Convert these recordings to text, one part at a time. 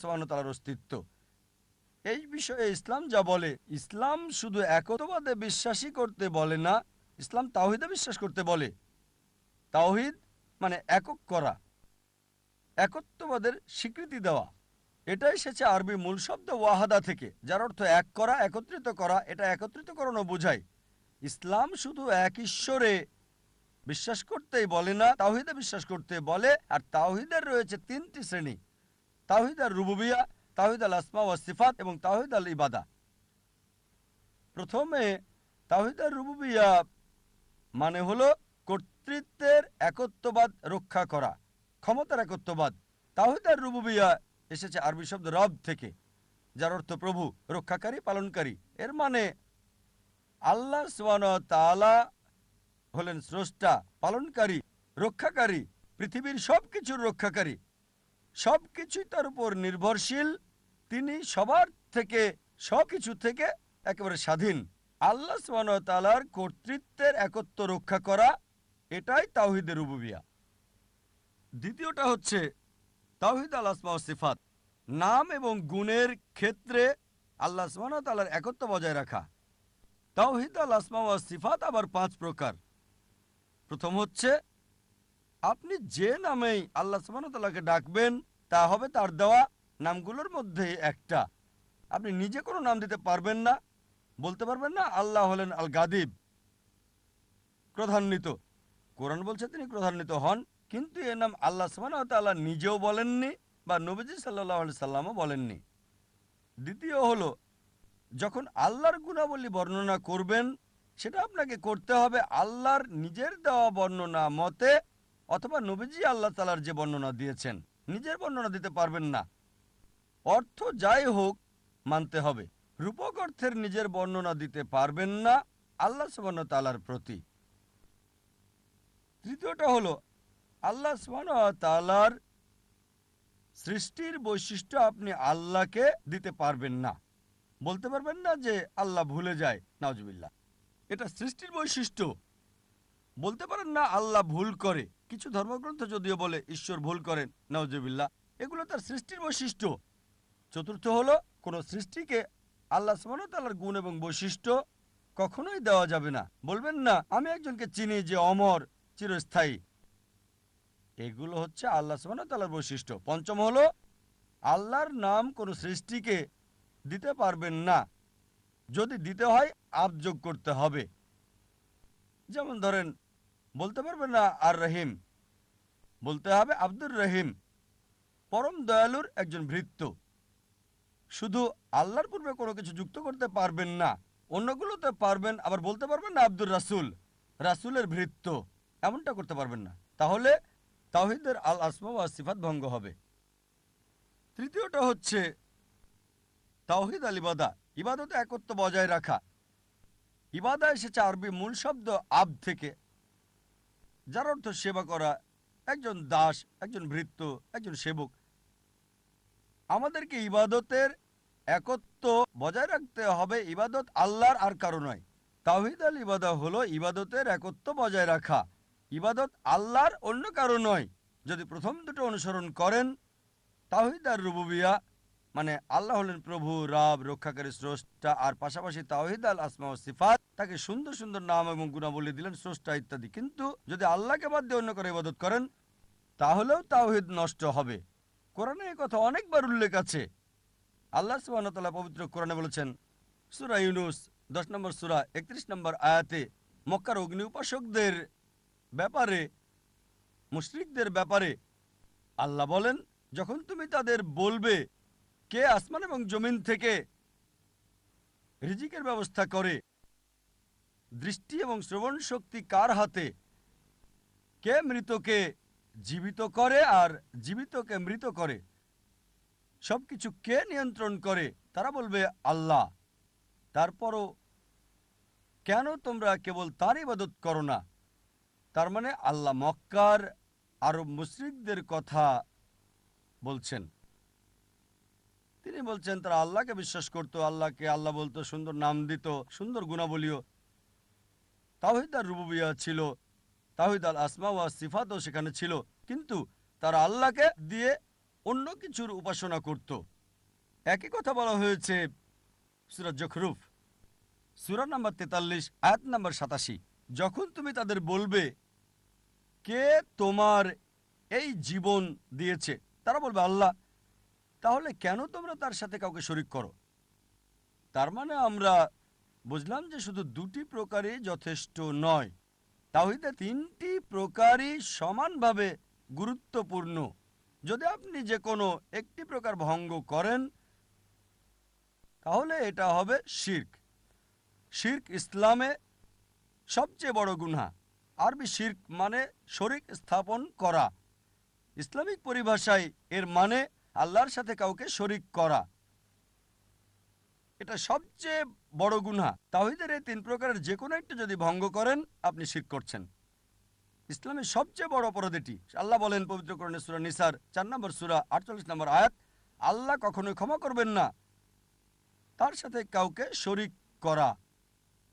তালার অস্তিত্ব। এই বিষয়ে ইসলাম যা বলে, ইসলাম শুধু একতবাদে বিশ্বাসী করতে বলে না, ইসলাম তাওহিদে বিশ্বাস করতে বলে। তাওহিদ মানে একক করা, একত্ববাদের স্বীকৃতি দেওয়া। এটা এসেছে আরবি মূল শব্দ ওয়াহাদা থেকে, যার অর্থ এক করা, একত্রিত করা, এটা একত্রিতকরণও বোঝায়। ইসলাম শুধু এক ঈশ্বরে বিশ্বাস করতেই বলে না, তাওহিদে বিশ্বাস করতে বলে, আর তাওহিদের রয়েছে তিনটি শ্রেণি। তাওহিদ আর রুবুবিয়া, তাওহিদ আল আসমা ওয়া সিফাত এবং তাওহিদ আল ইবাদা। প্রথমে তাওহিদ আর রুবুবিয়া মানে হলো কর্তৃত্বের একত্ববাদ রক্ষা করা, ক্ষমতার একত্ববাদ। তাওহিদ আর রুবুবিয়া এসেছে আরবি শব্দ রব থেকে, যার অর্থ প্রভু, রক্ষাকারী, পালনকারী। এর মানে আল্লাহ সুবান তালা হলেন স্রষ্টা, পালনকারী, রক্ষাকারী, পৃথিবীর সব কিছুর রক্ষাকারী। সব কিছুই তার উপর নির্ভরশীল। তিনি সবার থেকে সব কিছু থেকে একেবারে স্বাধীন। আল্লাহ সুবান তালার কর্তৃত্বের একত্ব রক্ষা করা, এটাই তাওহিদের রুবুবিয়া। দ্বিতীয়টা হচ্ছে তাওহিদ আল আসমা ও সিফাত। নাম এবং গুণের ক্ষেত্রে আল্লাহ সুবাহ তালার একত্ব বজায় রাখা। তাওহিদ আল আসমা সিফাত আবার পাঁচ প্রকার। প্রথম হচ্ছে আপনি যে নামেই আল্লাহ সুবাহতাল্লাহকে ডাকবেন, তা হবে তার দেওয়া নামগুলোর মধ্যে একটা। আপনি নিজে কোনো নাম দিতে পারবেন না, বলতে পারবেন না, আল্লাহ হলেন আল গাদিব ক্রধান্বিত। কোরআন বলছে তিনি ক্রধান্বিত হন, কিন্তু এ নাম আল্লাহ সুবাহতাল্লাহ নিজেও বলেননি বা নবীজি সাল্লাহ সাল্লামও বলেননি। দ্বিতীয় হলো, যখন আল্লাহর গুণাবলী বর্ণনা করবেন, সেটা আপনাকে করতে হবে আল্লাহর নিজের দেওয়া বর্ণনা মতে অথবা নবীজি আল্লাহ তালার যে বর্ণনা দিয়েছেন, নিজের বর্ণনা দিতে পারবেন না। অর্থ যাই হোক, মানতে হবে। রূপক অর্থের নিজের বর্ণনা দিতে পারবেন না আল্লাহ সুবান তালার প্রতি। তৃতীয়টা হলো, আল্লাহ সুবান তালার সৃষ্টির বৈশিষ্ট্য আপনি আল্লাহকে দিতে পারবেন না। বলতে পারবেন না যে আল্লাহ ভুলে যায় নাজবিল্লা এটা সৃষ্টির বৈশিষ্ট্য। বলতে পারেন না আল্লাহ ভুল করে। কিছু ধর্মগ্রন্থ যদিও বলে ঈশ্বর ভুল করেন নওজবিল্লা এগুলো তার সৃষ্টির বৈশিষ্ট্য। চতুর্থ হলো, কোন সৃষ্টিকে আল্লাহ সুবাহতাল্লার গুণ এবং বৈশিষ্ট্য কখনোই দেওয়া যাবে না। বলবেন না, আমি একজনকে চিনি যে অমর, চিরস্থায়ী। এগুলো হচ্ছে আল্লাহ সুবাহতাল্লার বৈশিষ্ট্য। পঞ্চম হলো, আল্লাহর নাম কোন সৃষ্টিকে দিতে পারবেন না। যদি দিতে হয় আবযোগ করতে হবে। যেমন ধরেন, বলতে পারবেন না আর রহিম, বলতে হবে আব্দুর রহিম, পরম দয়ালুর একজন ভৃত্য। শুধু আল্লাহর পূর্বে কোনো কিছু যুক্ত করতে পারবেন না, অন্যগুলোতে পারবেন, আবার বলতে পারবেন না আব্দুর রাসুল, রাসুলের ভৃত্য, এমনটা করতে পারবেন না। তাহলে তাহিদের আল আসমা ও সিফাত ভঙ্গ হবে। তৃতীয়টা হচ্ছে তাওহিদ আল ইবাদা, ইবাদতে একত্ব বজায় রাখা। ইবাদা এসেছে আরবি মূল শব্দ আব থেকে, যার অর্থ সেবা করা, একজন দাস, একজন ভৃত্য, একজন সেবক। আমাদেরকে ইবাদতের একত্ব বজায় রাখতে হবে। ইবাদত আল্লাহর আর কারও নয়। তাহিদ আল ইবাদা হলো ইবাদতের একত্ব বজায় রাখা। ইবাদত আল্লাহর অন্য কারও নয়। যদি প্রথম দুটো অনুসরণ করেন তাহিদ আর রুবুবিয়া মানে আল্লাহ হলেন প্রভু, রাব, রক্ষাকারী স্রষ্টা, আর পাশাপাশি তাওহিদ, আল আসমা ও সিফাত। তাকে সুন্দর সুন্দর নাম এবং গুণাবলী দিলেন স্রষ্টা ইত্যাদি। কিন্তু যদি আল্লাহকে বাদ দিয়ে অন্য করে ইবাদত করেন, তাহলেও তাওহিদ নষ্ট হবে। কোরআনে এই কথা অনেকবার উল্লেখ আছে। আল্লাহ সুবাহতাল্লাহ পবিত্র কোরআনে বলেছেন, সুরা ইউনুস, দশ নম্বর সুরা, একত্রিশ নম্বর আয়াতে, মক্কার অগ্নি উপাসকদের ব্যাপারে, মুশরিকদের ব্যাপারে আল্লাহ বলেন, যখন তুমি তাদের বলবে কে আসমান এবং জমিন থেকে রিজিকের ব্যবস্থা করে? দৃষ্টি এবং শ্রবণ শক্তি কার হাতে? কে মৃতকে জীবিত করে আর জীবিতকে মৃত করে? সবকিছু কে নিয়ন্ত্রণ করে? তারা বলবে, আল্লাহ। তারপরও, কেন তোমরা কেবল তার ইবাদত করো না? তার মানে আল্লাহ মক্কার আরব মুশ্রিকদের কথা বলছেন। তিনি বলছেন, তারা আল্লাহকে বিশ্বাস করতো, আল্লাহকে আল্লাহ বলতো, সুন্দর নাম দিত, সুন্দর গুণাবলীও। তাহিদ আর রুবুবিয়া ছিল তাহিদ আল আসমা ওয়া সিফাতও সেখানে ছিল, কিন্তু তারা আল্লাহকে দিয়ে অন্য কিছুর উপাসনা করত। একই কথা বলা হয়েছে সুরাজ জখরুফ, সুরা নাম্বার তেতাল্লিশ, আয়াত নাম্বার সাতাশি। যখন তুমি তাদের বলবে কে তোমার এই জীবন দিয়েছে, তারা বলবে, আল্লাহ তাহলে কেন তোমরা তার সাথে কাউকে শরিক করো? তার মানে আমরা বুঝলাম যে শুধু দুটি প্রকারই যথেষ্ট নয়। তাহিদে তিনটি প্রকারই সমানভাবে গুরুত্বপূর্ণ। যদি আপনি যে কোনো একটি প্রকার ভঙ্গ করেন, তাহলে এটা হবে শির্ক। শির্ক ইসলামে সবচেয়ে বড় গুনহা। আরবি শির্ক মানে শরিক স্থাপন করা। ইসলামিক পরিভাষায় এর মানে আল্লাহর সাথে কাউকে শরিক করা। এটা সবচেয়ে বড় গুনহা। তাহিদের এই তিন প্রকারের যে কোনো একটি যদি ভঙ্গ করেন, আপনি শির করছেন। ইসলামের সবচেয়ে বড় অপরাধ এটি আল্লাহ বলেন পবিত্রকরণে সুরা নিসার, চার নম্বর সুরা, আটচল্লিশ নম্বর আয়াত, আল্লাহ কখনোই ক্ষমা করবেন না। তার সাথে কাউকে শরিক করা।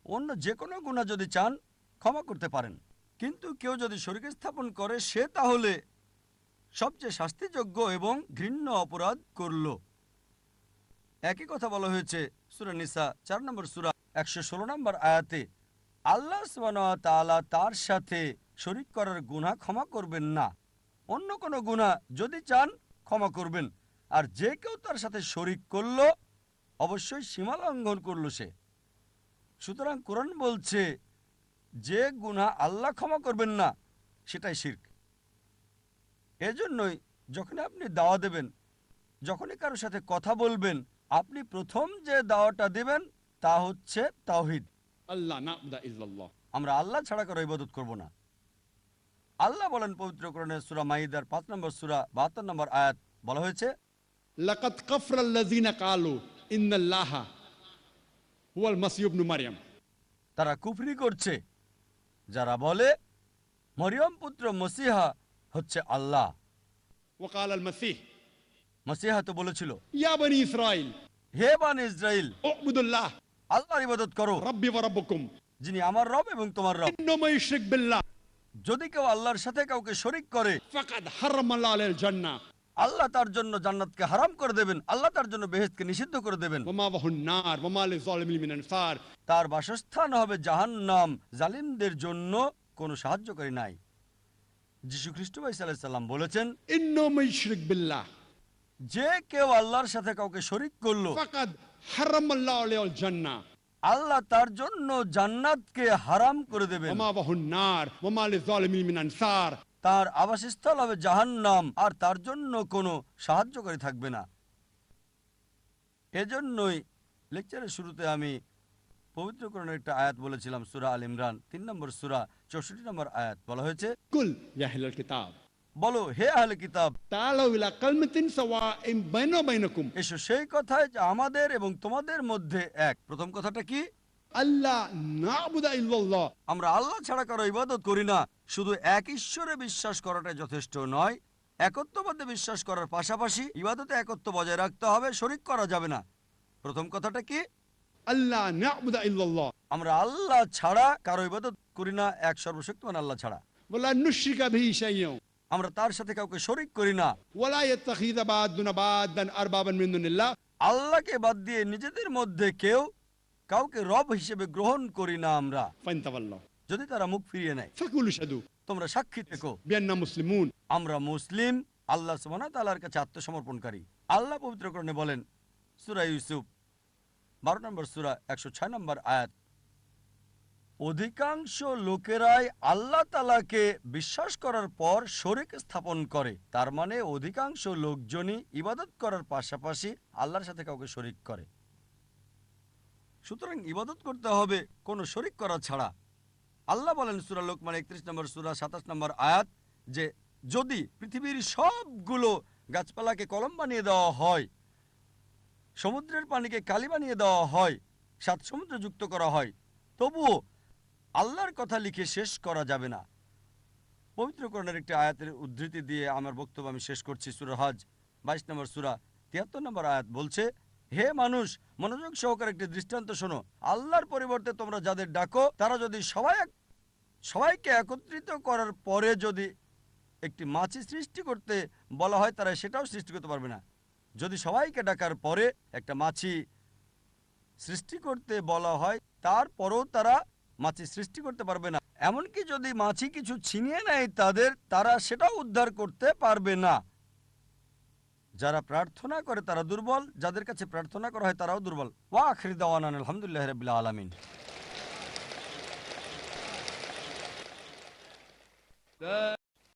অন্য যে কোনো গুণা যদি চান, ক্ষমা করতে পারেন। কিন্তু কেউ যদি শরিক স্থাপন করে, সে তাহলে সবচেয়ে শাস্তিযোগ্য এবং ঘৃণ্য অপরাধ করল। একই কথা বলা হয়েছে সুরা নিসা, চার নম্বর সুরা, একশো ষোলো নম্বর আয়াতে, আল্লাহ তাআলা তার সাথে শরিক করার গুনাহ ক্ষমা করবেন না। অন্য কোনো গুনাহ যদি চান, ক্ষমা করবেন। আর যে কেউ তার সাথে শরিক করল, অবশ্যই সীমা লঙ্ঘন করল সে। সুতরাং কোরআন বলছে, যে গুনাহ আল্লাহ ক্ষমা করবেন না, সেটাই শির্ক। এজন্যই যখন আপনি দাওয়া দেবেন যখনই কারোর সাথে কথা বলবেন আপনি প্রথম যে দাওয়াটা দেবেন তা হচ্ছে তাওহিদ। আল্লাহ আমরা আল্লাহ ছাড়া কারও ইবাদত করব না। আল্লাহ বলেন পবিত্র করণে সুরা মাইদার পাঁচ নম্বর সুরা বাহাত্তর নম্বর আয়াত বলা হয়েছে লাকাদ কাফরাল্লাযিনা কালু ইন্নাল্লাহা হুয়াল মাসিহ ইবনু মারইয়াম তারা কুফরি করছে। যারা বলে মরিয়ম পুত্র মসিহা হচ্ছে আল্লাহ। বলেছিল হে ইসরাইল আল্লাহর ইবাদত করো। যিনি আমার রব এবং তোমার রব। যদি কেউ আল্লাহর সাথে কাউকে করে আল্লাহ তার জন্য জান্নাতকে হারাম করে দেবেন আল্লাহ তার জন্য বেহেদকে নিষিদ্ধ করে দেবেন। তার বাসস্থান হবে জাহান্নাম। জালিমদের জন্য কোনো সাহায্যকারী নাই। যিশু খ্রিস্ট ভাই সাল্লাম বলেছেন যে কেউ আল্লাহর সাথে কাউকে শরিক করল আল্লাহ তার জন্য জান্নাতকে হারাম করে দেবে তার আবাসস্থল হবে জাহান নাম আর তার জন্য কোনো সাহায্যকারী থাকবে না। এজন্যই লেকচারের শুরুতে আমি পবিত্রকরণের একটা আয়াত বলেছিলাম সুরা আল ইমরান। তিন নম্বর সুরা চৌষট্টি নম্বর আয়াত বলা হয়েছে কুল কিতাব। বলো হে আহলে কিতাব এসো সেই কথাই যে আমাদের এবং তোমাদের মধ্যে এক। প্রথম কথাটা কি? আল্লাহ আমরা আল্লাহ ছাড়া কারও ইবাদত করি না শুধু এক ঈশ্বরে বিশ্বাস করাটা যথেষ্ট নয় একত্ববাদে বিশ্বাস করার পাশাপাশি ইবাদতে একত্ব বজায় রাখতে হবে শরিক করা যাবে না। প্রথম কথাটা কি? আমরা আল্লাহ ছাড়া কারও ইবাদত করি না এক আল্লাহ ছাড়া। আমরা তার সাথে কাউকে শরীক করি না। আল্লাহকে বাদ দিয়ে নিজেদের মধ্যে কেউ কাউকে রব হিসেবে গ্রহণ করি না আমরা। যদি তারা মুখ ফিরিয়ে নেয়। তোমরা সাক্ষী থেকো। মুসলিমুন। আমরা মুসলিম আল্লাহ সুবাহ তালার কাছে আত্মসমর্পণকারী। আল্লাহ পবিত্র পবিত্রকরণে বলেন সুরা ইউসুফ বারো নম্বর সুরা, একশো ছয় নম্বর আয়াত। অধিকাংশ লোকেরাই আল্লাহ তালাকে বিশ্বাস করার পর শরিক স্থাপন করে। তার মানে অধিকাংশ লোকজনই ইবাদত করার পাশাপাশি আল্লাহর সাথে কাউকে শরিক করে। সুতরাং ইবাদত করতে হবে, কোনো শরিক করা ছাড়া। আল্লাহ বলেন সুরা লোকমান একত্রিশ নম্বর সুরা, সাতাশ নম্বর আয়াত যে, যদি পৃথিবীর সবগুলো গাছপালাকে কলম বানিয়ে দেওয়া হয় সমুদ্রের পানিকে কালি বানিয়ে দেওয়া হয়, সাত সমুদ্র যুক্ত করা হয়। তবুও আল্লাহর কথা লিখে শেষ করা যাবে না। পবিত্রকরণের একটি আয়াতের উদ্ধৃতি দিয়ে আমার বক্তব্য আমি শেষ করছি, সুরা হজ, বাইশ নম্বর সুরা, তিয়াত্তর নম্বর আয়াত বলছে, হে মানুষ, মনোযোগ সহকারে একটি দৃষ্টান্ত শোনো। আল্লাহর পরিবর্তে তোমরা যাদের ডাকো, তারা যদি সবাই সবাইকে একত্রিত করার পরে যদি একটি মাছি সৃষ্টি করতে বলা হয়, তারা সেটাও সৃষ্টি করতে পারবে না। যদি সবাইকে ডাকার পরে একটা মাছি সৃষ্টি করতে বলা হয়, তারপরেও তারা মাছি সৃষ্টি করতে পারবে না। এমনকি যদি মাছি কিছু ছিনিয়ে নেয় তাদের, তারা সেটাও উদ্ধার করতে পারবে না। যারা প্রার্থনা করে তারা দুর্বল, যাদের কাছে প্রার্থনা করা হয় তারাও দুর্বল। ওয়া আখরি দাওয়ান আলহামদুলিল্লাহ রবিল্লা আলমিন।